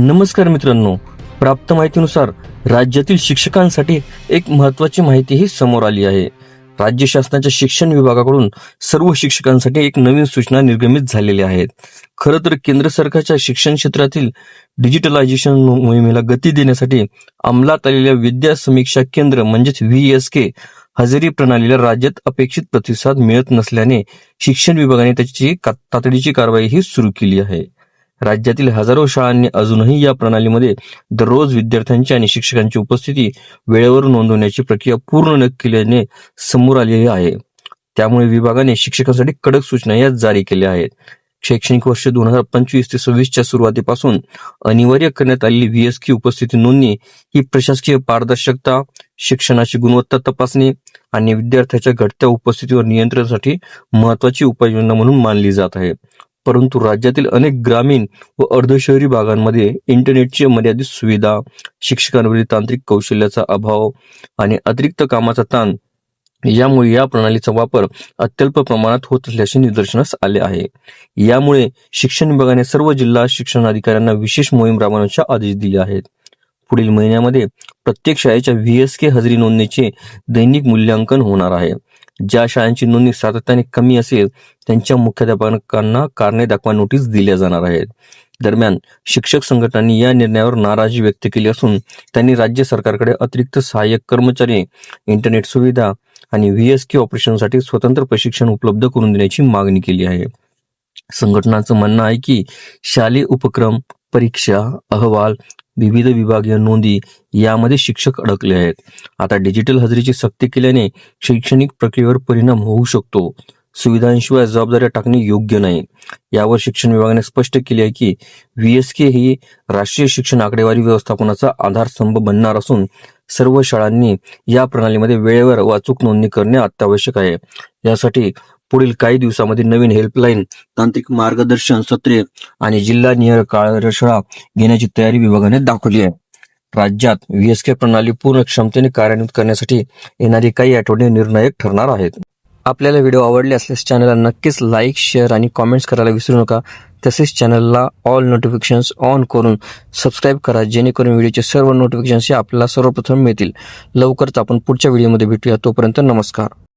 नमस्कार मित्रांनो. प्राप्त माहितीनुसार राज्यातील शिक्षकांसाठी एक महत्वाची माहितीही समोर आली आहे. राज्य शासनाच्या शिक्षण विभागाकडून सर्व शिक्षकांसाठी एक नवीन सूचना निर्गमित झालेल्या आहेत खरं तर केंद्र सरकारच्या शिक्षण क्षेत्रातील डिजिटलायझेशन मोहिमेला गती देण्यासाठी अंमलात आलेल्या विद्या समीक्षा केंद्र म्हणजेच व्ही एस के हजेरी प्रणालीला राज्यात अपेक्षित प्रतिसाद मिळत नसल्याने शिक्षण विभागाने त्याची का- तातडीची कारवाईही सुरू केली आहे. राज्यातील हजारो शाळांनी अजूनही या प्रणालीमध्ये दररोज विद्यार्थ्यांची आणि शिक्षकांची उपस्थिती वेळेवर नोंदवण्याची प्रक्रिया पूर्ण न केल्याने समोर आलेली आहे. त्यामुळे विभागाने शिक्षकांसाठी कडक सूचना या जारी केल्या आहेत. शैक्षणिक वर्ष दोन हजार पंचवीस ते सव्वीसच्या सुरुवातीपासून अनिवार्य करण्यात आलेली व्हीएसकी उपस्थिती नोंदणी ही प्रशासकीय पारदर्शकता शिक्षणाची गुणवत्ता तपासणी आणि विद्यार्थ्याच्या घटत्या उपस्थितीवर नियंत्रणासाठी महत्वाची उपाययोजना म्हणून मानली जात आहे. परंतु राज्यातील अनेक ग्रामीण व अर्धशहरी भागांमध्ये इंटरनेटची मर्यादित सुविधा शिक्षकांवरील तांत्रिक कौशल्याचा अभाव आणि अतिरिक्त कामाचा ताण यामुळे या प्रणालीचा वापर अत्यल्प प्रमाणात होत असल्याचे निदर्शनास आले आहे. यामुळे शिक्षण विभागाने सर्व जिल्हा शिक्षण अधिकाऱ्यांना विशेष मोहीम राबवण्याचे आदेश दिले आहेत. पुढील महिन्यामध्ये प्रत्येक शाळेच्या व्ही एस के हजेरी नोंदणीचे दैनिक मूल्यांकन होणार आहे. ज्या शाळांची नोंदणी सातत्याने कमी असेल त्यांच्या मुख्याध्यापकांना कारणे दाखवा नोटीस दिल्या जाणार आहेत. दरम्यान शिक्षक संघटनांनी या निर्णयावर नाराजी व्यक्त केली असून त्यांनी राज्य सरकारकडे अतिरिक्त सहाय्यक कर्मचारी इंटरनेट सुविधा आणि व्ही एस के ऑपरेशनसाठी स्वतंत्र प्रशिक्षण उपलब्ध करून देण्याची मागणी केली आहे. संघटनांचं म्हणणं आहे की शालेय उपक्रम परीक्षा अहवाल विविध विभागीय नोंदी यामध्ये शिक्षक अडकले आहेत. आता डिजिटल हजेरीची सक्ती केल्याने शैक्षणिक प्रक्रियेवर परिणाम होऊ शकतो. सुविधांशिवाय जबाबदाऱ्या टाकणे योग्य नाही. यावर शिक्षण विभागाने स्पष्ट केले आहे की व्ही एस के ही राष्ट्रीय शिक्षण आकडेवारी व्यवस्थापनाचा आधारस्तंभ बनणार असून सर्व शाळांनी या प्रणालीमध्ये वेळेवर वाचूक नोंदणी करणे अत्यावश्यक आहे. यासाठी पुढील काही दिवसामध्ये नवीन हेल्पलाईन तांत्रिक मार्गदर्शन सत्रे आणि जिल्हा नियर कार्यशाळा घेण्याची तयारी विभागाने दाखवली आहे. राज्यात व्हीएसके प्रणाली पूर्ण क्षमतेने कार्यान्वित करण्यासाठी येणारी काही आठवडे निर्णायक ठरणार आहेत. आपल्याला व्हिडिओ आवडले असल्यास चॅनलला नक्कीच लाईक शेअर आणि कॉमेंट्स करायला विसरू नका. तसेच चॅनलला ऑल नोटिफिकेशन्स ऑन करून सबस्क्राईब करा जेणेकरून व्हिडिओचे सर्व नोटिफिकेशन्स हे आपल्याला सर्वप्रथम मिळतील. लवकरच आपण पुढच्या व्हिडिओमध्ये भेटूया. तोपर्यंत नमस्कार.